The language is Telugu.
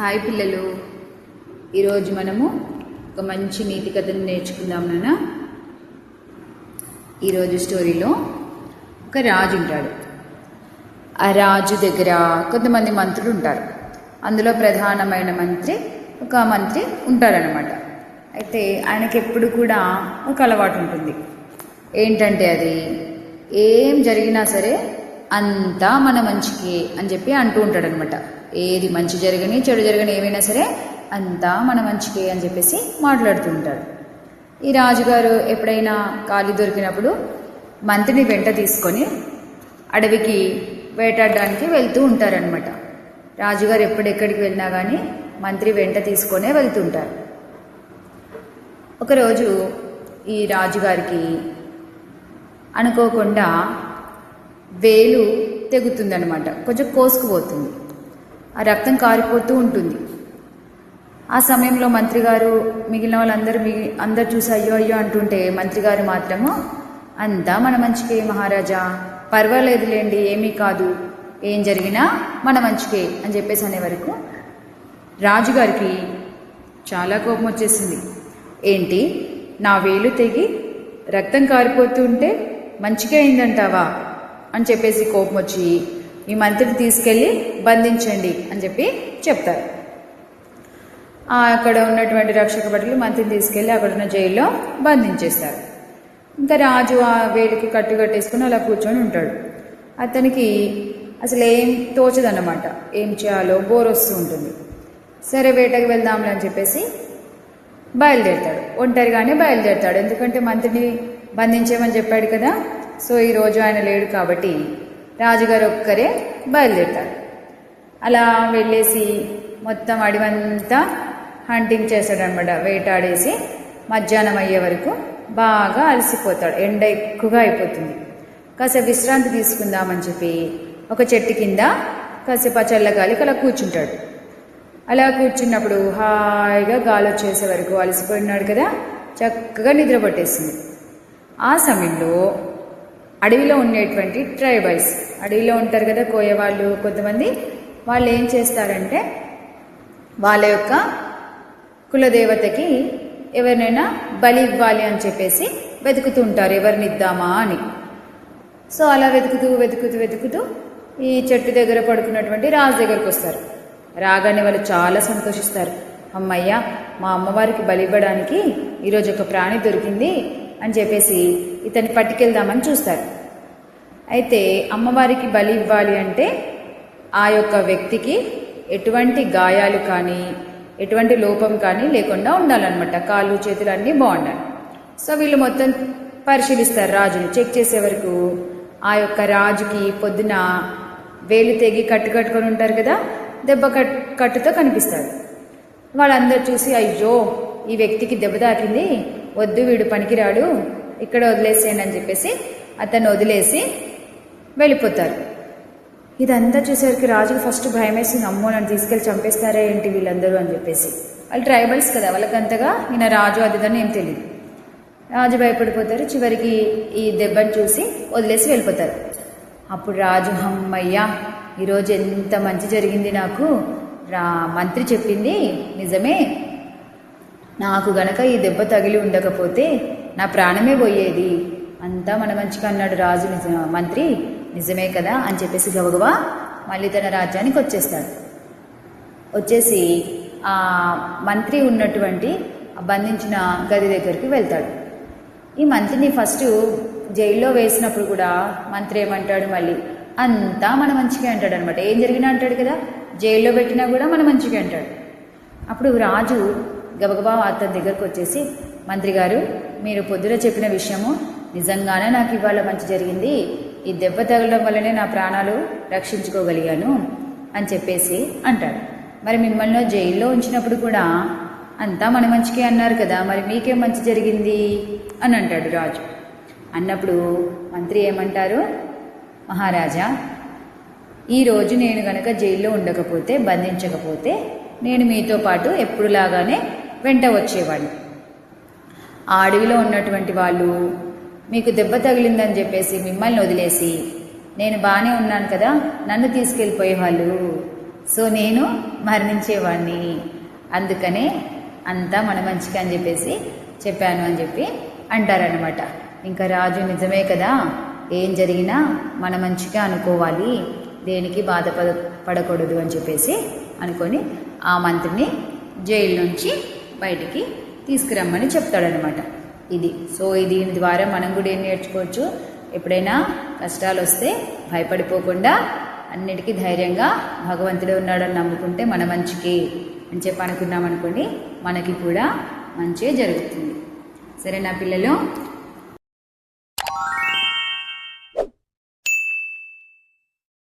హాయ్ పిల్లలు. ఈరోజు మనము ఒక మంచి నీతి కథను నేర్చుకుందాం నాన్న. ఈరోజు స్టోరీలో ఒక రాజు ఉంటాడు. ఆ రాజు దగ్గర కొంతమంది మంత్రులు ఉంటారు. అందులో ప్రధానమైన మంత్రి ఒక మంత్రి ఉంటారనమాట అయితే ఆయనకి ఎప్పుడు కూడా ఒక అలవాటు ఉంటుంది. ఏంటంటే అది ఏం జరిగినా సరే అంతా మన మంచికి అని చెప్పి అంటూ ఉంటాడనమాట ఏది మంచి జరగని చెడు జరగని ఏమైనా సరే అంతా మన మంచికే అని చెప్పేసి మాట్లాడుతూ ఉంటాడు ఈ రాజుగారు ఎప్పుడైనా ఖాళీ దొరికినప్పుడు మంత్రిని వెంట తీసుకొని అడవికి వేటాడడానికి వెళ్తూ ఉంటారనమాట రాజుగారు ఎప్పుడెక్కడికి వెళ్ళినా కానీ మంత్రి వెంట తీసుకొనే వెళ్తుంటారు. ఒకరోజు ఈ రాజుగారికి అనుకోకుండా వేలు తెగుతుందనమాట కొంచెం కోసుకుపోతుంది. ఆ రక్తం కారిపోతూ ఉంటుంది. ఆ సమయంలో మంత్రి గారు మిగిలిన వాళ్ళందరూ మిగి అందరు చూసి అయ్యో అయ్యో అంటుంటే మంత్రి గారు మాత్రము అంతా మన మంచికే మహారాజా పర్వాలేదులేండి ఏమీ కాదు ఏం జరిగినా మన మంచికే అని చెప్పేసి అనే వరకు రాజుగారికి చాలా కోపం వచ్చేసింది. ఏంటి నా వేలు తెగి రక్తం కారిపోతుంటే మంచిగా అయిందంటావా? అని చెప్పేసి కోపం వచ్చి ఈ మంత్రిని తీసుకెళ్ళి బంధించండి అని చెప్పి చెప్తారు. అక్కడ ఉన్నటువంటి రక్షక భటులు మంత్రిని తీసుకెళ్ళి అక్కడ ఉన్న జైల్లో బంధించేస్తారు. ఇంకా రాజు ఆ వేడికి కట్టు కట్టేసుకుని అలా కూర్చొని ఉంటాడు. అతనికి అసలు ఏం తోచదన్నమాట. ఏం చేయాలో బోర్ వస్తూ ఉంటుంది. సరే వేటకి వెళ్దాంలే అని చెప్పేసి బయలుదేరుతాడు. ఒంటరిగానే బయలుదేరుతాడు. ఎందుకంటే మంత్రిని బంధించేమని చెప్పాడు కదా. సో ఈరోజు ఆయన లేడు కాబట్టి రాజుగారు ఒక్కరే బయలుదేరుతారు. అలా వెళ్ళేసి మొత్తం అడివంతా హంటింగ్ చేస్తాడనమాట వేటాడేసి మధ్యాహ్నం అయ్యే వరకు బాగా అలసిపోతాడు. ఎండ ఎక్కువగా అయిపోతుంది. కాసేపు విశ్రాంతి తీసుకుందామని చెప్పి ఒక చెట్టు కింద కాసేపు ఆ చల్లగాలికి అలా కూర్చుంటాడు. అలా కూర్చున్నప్పుడు హాయిగా గాలి వచ్చేసే వరకు అలసిపోయినాడు కదా. చక్కగా నిద్ర పట్టేసింది. ఆ సమయంలో అడవిలో ఉండేటువంటి ట్రైబల్స్. అడవిలో ఉంటారు కదా కోయవాళ్ళు కొంతమంది. వాళ్ళు ఏం చేస్తారంటే వాళ్ళ యొక్క కులదేవతకి ఎవరినైనా బలి ఇవ్వాలి అని చెప్పేసి వెతుకుతూ ఉంటారు. ఎవరిని ఇద్దామా అని. సో అలా వెతుకుతూ వెతుకుతూ వెతుకుతూ ఈ చెట్టు దగ్గర పడుకున్నటువంటి రాజు దగ్గరకు వస్తారు. రాగానే వాళ్ళు చాలా సంతోషిస్తారు. అమ్మయ్య మా అమ్మవారికి బలి ఇవ్వడానికి ఈరోజు ఒక ప్రాణి దొరికింది. అని చెప్పేసి ఇతన్ని పట్టుకెళ్దామని చూస్తారు. అయితే అమ్మవారికి బలి ఇవ్వాలి అంటే ఆ యొక్క వ్యక్తికి ఎటువంటి గాయాలు కానీ ఎటువంటి లోపం కానీ లేకుండా ఉండాలన్నమాట. కాళ్ళు చేతులు అన్నీ బాగుండాలి. సో వీళ్ళు మొత్తం పరిశీలిస్తారు రాజుని. చెక్ చేసే వరకు ఆ యొక్క రాజుకి పొద్దున వేలు తెగి కట్టు కట్టుకొని ఉంటారు కదా దెబ్బ కట్ కట్టుతో కనిపిస్తాడు వాళ్ళందరూ చూసి అయ్యో ఈ వ్యక్తికి దెబ్బ తాకింది. వద్దు వీడు పనికిరాడు ఇక్కడ వదిలేసేయండి అని చెప్పేసి అతను వదిలేసి వెళ్ళిపోతారు. ఇదంతా చూసేసరికి రాజుకి ఫస్ట్ భయం వేసింది అమ్మో నన్ను తీసుకెళ్ళి చంపేస్తారే ఏంటి వీళ్ళందరూ అని చెప్పేసి. వాళ్ళు ట్రైబల్స్ కదా వాళ్ళకంతగా ఈయన రాజు అదిదని ఏం తెలియదు రాజు భయపడిపోతారు చివరికి ఈ దెబ్బను చూసి వదిలేసి వెళ్ళిపోతారు. అప్పుడు రాజు హమ్మయ్యా ఈరోజు ఎంత మంచి జరిగింది నాకు. రా మంత్రి చెప్పింది నిజమే నాకు గనక ఈ దెబ్బ తగిలి ఉండకపోతే నా ప్రాణమే పోయేది. అంతా మన మంచిగా అన్నాడు రాజు నిజ మంత్రి. నిజమే కదా అని చెప్పేసి గబగబా మళ్ళీ తన రాజ్యానికి వచ్చేస్తాడు. వచ్చేసి ఆ మంత్రి ఉన్నటువంటి బంధించిన గది దగ్గరికి వెళ్తాడు. ఈ మంత్రిని ఫస్ట్ జైల్లో వేసినప్పుడు కూడా మంత్రి ఏమంటాడు మళ్ళీ? అంతా మన మంచిగా అంటాడు అనమాట ఏం జరిగినా అంటాడు కదా? జైల్లో పెట్టినా కూడా మన మంచిగా అంటాడు. అప్పుడు రాజు గబగబా అతని దగ్గరకు వచ్చేసి మంత్రి గారు మీరు పొద్దున చెప్పిన విషయము నిజంగానే నాకు ఇవాళ మంచి జరిగింది. ఈ దెబ్బ తగలడం వల్లనే నా ప్రాణాలు రక్షించుకోగలిగాను అని చెప్పేసి అంటాడు. మరి మిమ్మల్ని జైల్లో ఉంచినప్పుడు కూడా అంతా మన మంచికే అన్నారు కదా మరి మీకేం మంచి జరిగింది? అని అంటాడు రాజు. అన్నప్పుడు మంత్రి ఏమంటారు? మహారాజా ఈరోజు నేను గనక జైల్లో ఉండకపోతే బంధించకపోతే నేను మీతో పాటు ఎప్పుడులాగానే వెంట వచ్చేవాడిని ఆ అడవిలో ఉన్నటువంటి వాళ్ళు మీకు దెబ్బ తగిలిందని చెప్పేసి మిమ్మల్ని వదిలేసి నేను బాగానే ఉన్నాను కదా నన్ను తీసుకెళ్ళిపోయేవాళ్ళు సో నేను మరణించేవాడిని అందుకనే అంతా మన మంచిగా అని చెప్పేసి చెప్పాను అని చెప్పి అంటారనమాట ఇంకా రాజు నిజమే కదా ఏం జరిగినా మన మంచిగా అనుకోవాలి. దేనికి బాధపడ పడకూడదు అని చెప్పేసి అనుకొని ఆ మంత్రిని జైలు నుంచి బయటికి తీసుకురమ్మని చెప్తాడనమాట ఇది. సో దీని ద్వారా మనం కూడా ఏం నేర్చుకోవచ్చు? ఎప్పుడైనా కష్టాలు వస్తే భయపడిపోకుండా అన్నిటికీ ధైర్యంగా భగవంతుడే ఉన్నాడని నమ్ముకుంటే మన మంచికి అని చెప్పి అనుకున్నాం అనుకోండి మనకి కూడా మంచి జరుగుతుంది. సరే నా పిల్లలు?